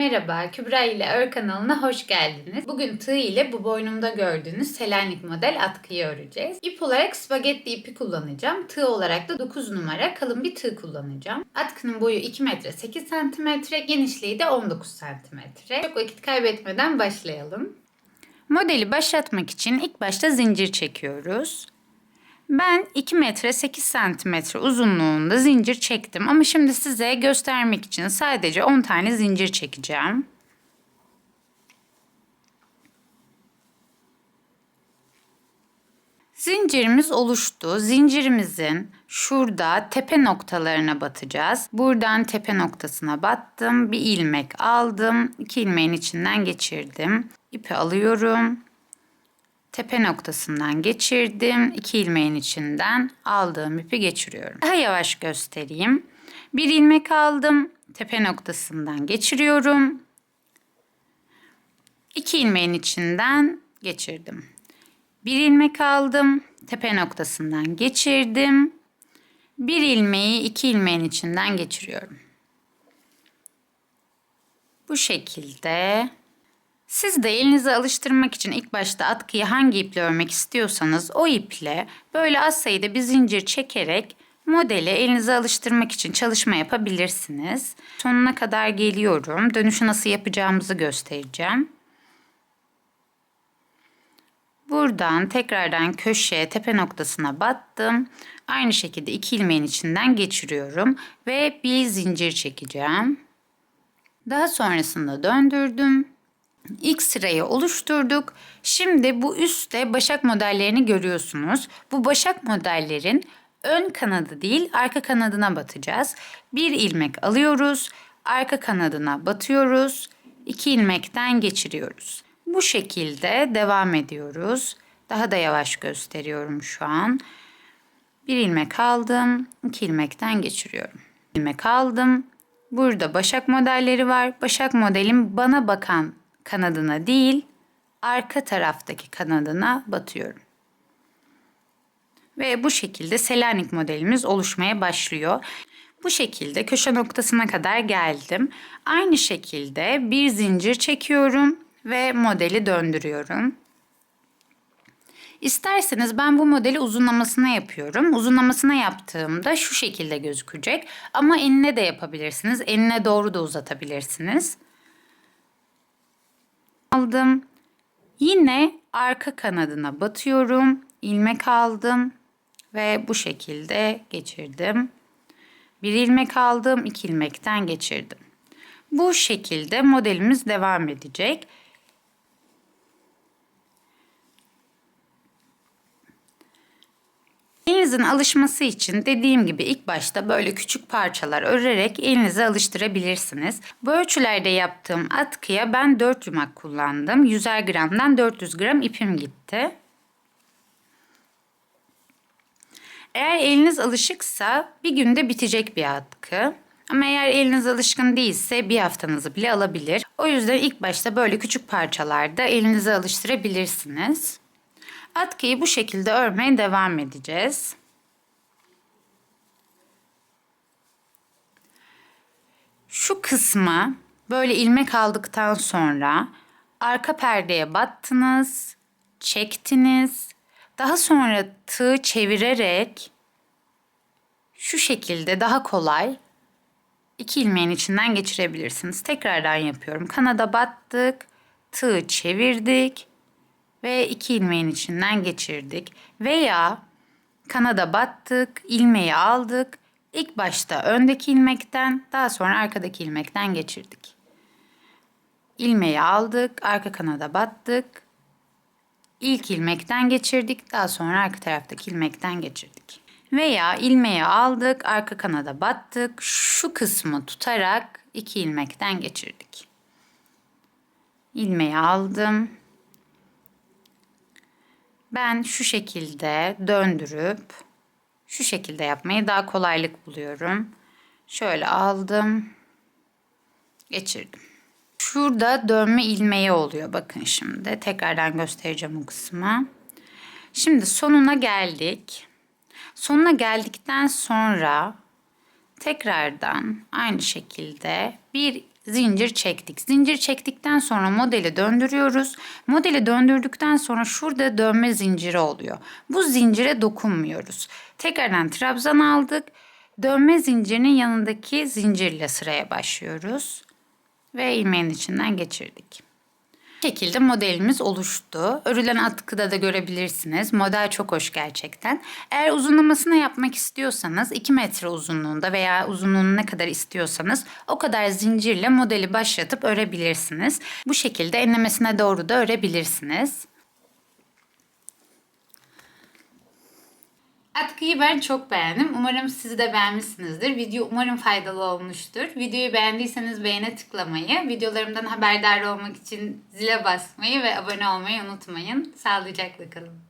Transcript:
Merhaba, Kübra ile Ör kanalına hoş geldiniz. Bugün tığ ile bu boynumda gördüğünüz Selanik model atkıyı öreceğiz. İp olarak spagetti ipi kullanacağım. Tığ olarak da 9 numara kalın bir tığ kullanacağım. Atkının boyu 2 metre 8 santimetre, genişliği de 19 santimetre. Çok vakit kaybetmeden başlayalım. Modeli başlatmak için ilk başta zincir çekiyoruz. Ben 2 metre 8 santimetre uzunluğunda zincir çektim ama şimdi size göstermek için sadece 10 tane zincir çekeceğim. Zincirimiz oluştu. Zincirimizin şurada tepe noktalarına batacağız. Buradan tepe noktasına battım. Bir ilmek aldım. İki ilmeğin içinden geçirdim. İpi alıyorum tepe noktasından geçirdim. İki ilmeğin içinden aldığım ipi geçiriyorum. Daha yavaş göstereyim. Bir ilmek aldım. Tepe noktasından geçiriyorum. İki ilmeğin içinden geçirdim. Bir ilmek aldım. Tepe noktasından geçirdim. Bir ilmeği iki ilmeğin içinden geçiriyorum. Bu şekilde siz de elinizi alıştırmak için ilk başta atkıyı hangi iple örmek istiyorsanız o iple böyle az sayıda bir zincir çekerek modeli elinize alıştırmak için çalışma yapabilirsiniz. Sonuna kadar geliyorum. Dönüşü nasıl yapacağımızı göstereceğim. Buradan tekrardan köşeye tepe noktasına battım. Aynı şekilde iki ilmeğin içinden geçiriyorum ve bir zincir çekeceğim. Daha sonrasında döndürdüm. İlk sırayı oluşturduk. Şimdi bu üstte başak modellerini görüyorsunuz. Bu başak modellerin ön kanadı değil arka kanadına batacağız. Bir ilmek alıyoruz. Arka kanadına batıyoruz. İki ilmekten geçiriyoruz. Bu şekilde devam ediyoruz. Daha da yavaş gösteriyorum şu an. Bir ilmek aldım. iki ilmekten geçiriyorum. İlmek aldım. Burada başak modelleri var. Başak modelim bana bakan kanadına değil, arka taraftaki kanadına batıyorum. Ve bu şekilde Selanik modelimiz oluşmaya başlıyor. Bu şekilde köşe noktasına kadar geldim. Aynı şekilde bir zincir çekiyorum ve modeli döndürüyorum. İsterseniz ben bu modeli uzunlamasına yapıyorum. Uzunlamasına yaptığımda şu şekilde gözükecek. Ama enine de yapabilirsiniz. Enine doğru da uzatabilirsiniz aldım. Yine arka kanadına batıyorum. ilmek aldım ve bu şekilde geçirdim. Bir ilmek aldım, iki ilmekten geçirdim. Bu şekilde modelimiz devam edecek. Elinizin alışması için dediğim gibi ilk başta böyle küçük parçalar örerek elinize alıştırabilirsiniz. Bu ölçülerde yaptığım atkıya ben 4 yumak kullandım. 100'er gramdan 400 gram ipim gitti. Eğer eliniz alışıksa bir günde bitecek bir atkı. Ama eğer eliniz alışkın değilse bir haftanızı bile alabilir. O yüzden ilk başta böyle küçük parçalarda elinize alıştırabilirsiniz. Atkıyı bu şekilde örmeye devam edeceğiz. Şu kısmı böyle ilmek aldıktan sonra arka perdeye battınız, çektiniz. Daha sonra tığ çevirerek şu şekilde daha kolay iki ilmeğin içinden geçirebilirsiniz. Tekrardan yapıyorum. Kanada battık, tığ çevirdik ve iki ilmeğin içinden geçirdik. Veya kanada battık, ilmeği aldık. İlk başta öndeki ilmekten, daha sonra arkadaki ilmekten geçirdik. İlmeği aldık, arka kanada battık. İlk ilmekten geçirdik, daha sonra arka taraftaki ilmekten geçirdik. Veya ilmeği aldık, arka kanada battık. Şu kısmı tutarak iki ilmekten geçirdik. İlmeği aldım, ben şu şekilde döndürüp şu şekilde yapmayı daha kolaylık buluyorum. Şöyle aldım. Geçirdim. Şurada dönme ilmeği oluyor. Bakın şimdi. Tekrardan göstereceğim o kısmı. Şimdi sonuna geldik. Sonuna geldikten sonra tekrardan aynı şekilde bir zincir çektik. Zincir çektikten sonra modeli döndürüyoruz. Modeli döndürdükten sonra şurada dönme zinciri oluyor. Bu zincire dokunmuyoruz. Tekrardan trabzan aldık. Dönme zincirinin yanındaki zincirle sıraya başlıyoruz ve ilmeğin içinden geçirdik. Şekilde modelimiz oluştu. Örülen atkıda da görebilirsiniz. Model çok hoş gerçekten. Eğer uzunlamasını yapmak istiyorsanız 2 metre uzunluğunda veya uzunluğunu ne kadar istiyorsanız o kadar zincirle modeli başlatıp örebilirsiniz. Bu şekilde enlemesine doğru da örebilirsiniz. Atkıyı ben çok beğendim. Umarım siz de beğenmişsinizdir. Video umarım faydalı olmuştur. Videoyu beğendiyseniz beğene tıklamayı, videolarımdan haberdar olmak için zile basmayı ve abone olmayı unutmayın. Sağlıcakla kalın.